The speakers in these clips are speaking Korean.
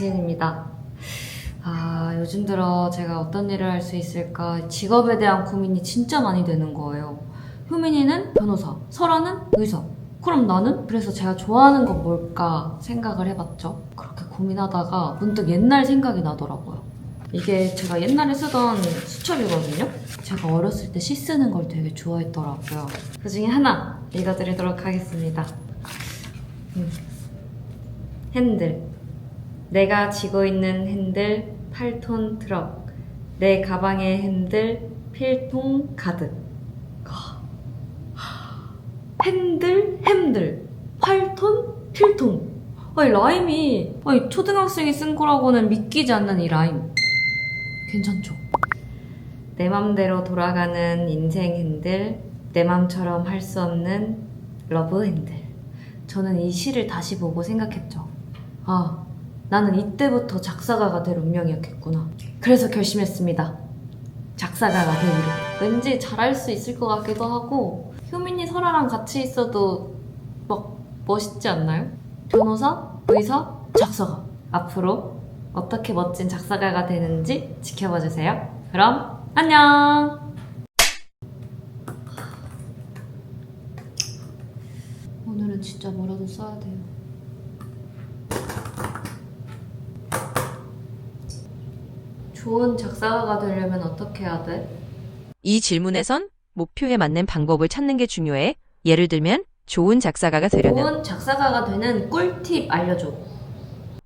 지은입니다. 아, 요즘 들어 제가 어떤 일을 할 수 있을까 직업에 대한 고민이 진짜 많이 되는 거예요. 효민이는 변호사, 설아는 의사. 그럼 나는? 그래서 제가 좋아하는 건 뭘까 생각을 해봤죠. 그렇게 고민하다가 문득 옛날 생각이 나더라고요. 이게 제가 옛날에 쓰던 수첩이거든요. 제가 어렸을 때 시 쓰는 걸 되게 좋아했더라고요. 그 중에 하나 읽어드리도록 하겠습니다. 음. 핸들. 내가 쥐고 있는 핸들 8톤 트럭. 내 가방의 핸들 필통 가득. 아. 핸들, 햄들. 8톤 필통. 아니, 라임이, 아니, 초등학생이 쓴 거라고는 믿기지 않는 이 라임. 괜찮죠? 내 맘대로 돌아가는 인생 핸들, 내 맘처럼 할 수 없는 러브 핸들. 저는 이 시를 다시 보고 생각했죠. 아, 나는 이때부터 작사가가 될 운명이었겠구나. 그래서 결심했습니다. 작사가가 되기로. 왠지 잘할 수 있을 것 같기도 하고, 효민이 설아랑 같이 있어도 막 멋있지 않나요? 변호사, 의사, 작사가. 앞으로 어떻게 멋진 작사가가 되는지 지켜봐 주세요. 그럼 안녕! 오늘은 진짜 뭐라도 써야 돼요. 좋은 작사가가 되려면 어떻게 해야 돼? 이 질문에선 목표에 맞는 방법을 찾는 게 중요해. 예를 들면 좋은 작사가가 되려면 좋은 작사가가 되는 꿀팁 알려줘.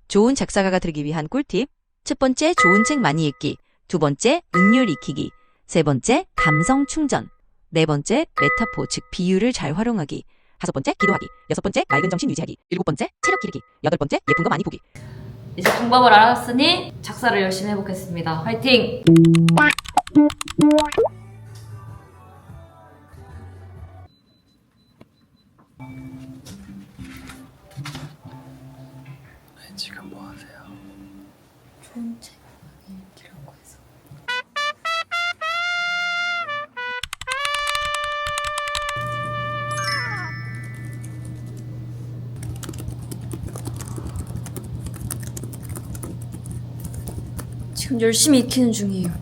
좋은 작사가가 되기 위한 꿀팁. 첫 번째, 좋은 책 많이 읽기. 두 번째, 응률 익히기. 세 번째, 감성 충전. 네 번째, 메타포, 즉 비유를 잘 활용하기. 다섯 번째, 기도하기. 여섯 번째, 맑은 정신 유지하기. 일곱 번째, 체력 기르기. 여덟 번째, 예쁜 거 많이 보기. 이제 방법을 알았으니 작사를 열심히 해보겠습니다. 화이팅! 지금 뭐 하세요? 좋은 책 읽기라고 지금 열심히 익히는 중이에요.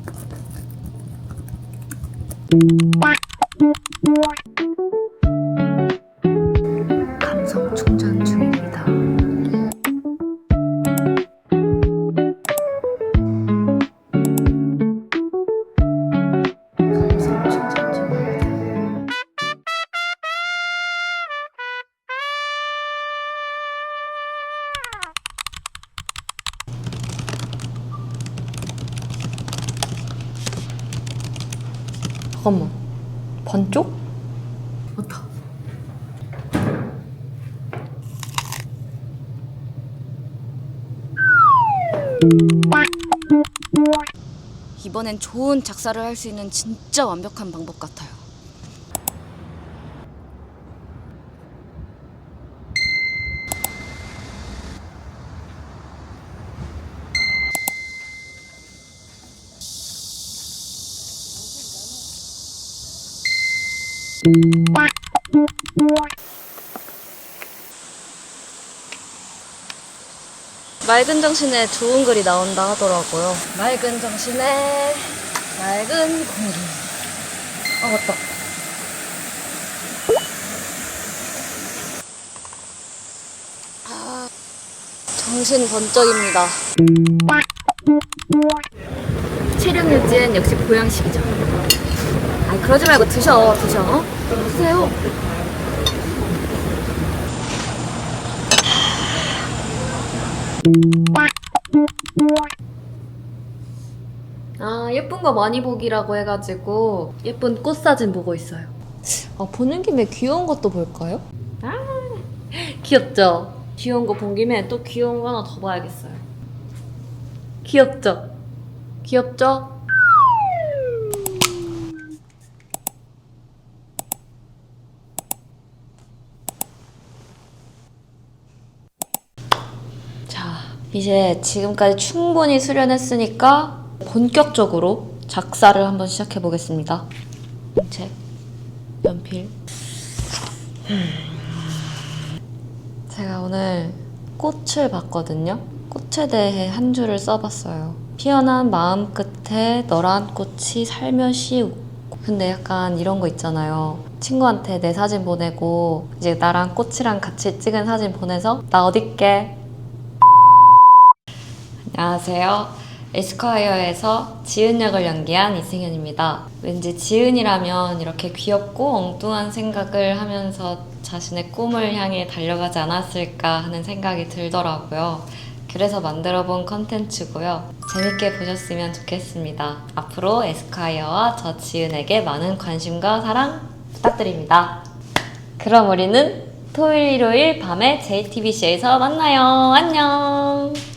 잠깐만. 반쪽? 맞다. 이번엔 좋은 작사를 할 수 있는 진짜 완벽한 방법 같아요. 맑은 정신에 좋은 글이 나온다 하더라고요. 맑은 정신에 맑은 공기. 아 맞다. 아, 정신 번쩍입니다. 체력 유지는 역시 보양식이죠. 아 그러지 말고 드셔, 드셔. 어? 드세요. 아 예쁜 거 많이 보기라고 해가지고 예쁜 꽃 사진 보고 있어요. 아 보는 김에 귀여운 것도 볼까요? 아 귀엽죠. 귀여운 거 본 김에 또 귀여운 거 하나 더 봐야겠어요. 귀엽죠? 귀엽죠? 자, 이제 지금까지 충분히 수련했으니까 본격적으로 작사를 한번 시작해 보겠습니다. 책, 연필. 제가 오늘 꽃을 봤거든요. 꽃에 대해 한 줄을 써봤어요. 피어난 마음 끝에 너란 꽃이 살며시 웃고. 근데 약간 이런 거 있잖아요. 친구한테 내 사진 보내고 이제 나랑 꽃이랑 같이 찍은 사진 보내서 나 어딨게? 안녕하세요. 에스콰이어에서 지은 역을 연기한 이승현입니다. 왠지 지은이라면 이렇게 귀엽고 엉뚱한 생각을 하면서 자신의 꿈을 향해 달려가지 않았을까 하는 생각이 들더라고요. 그래서 만들어 본 컨텐츠고요. 재밌게 보셨으면 좋겠습니다. 앞으로 에스콰이어와 저 지은에게 많은 관심과 사랑 부탁드립니다. 그럼 우리는 토요일, 일요일 밤에 JTBC에서 만나요. 안녕!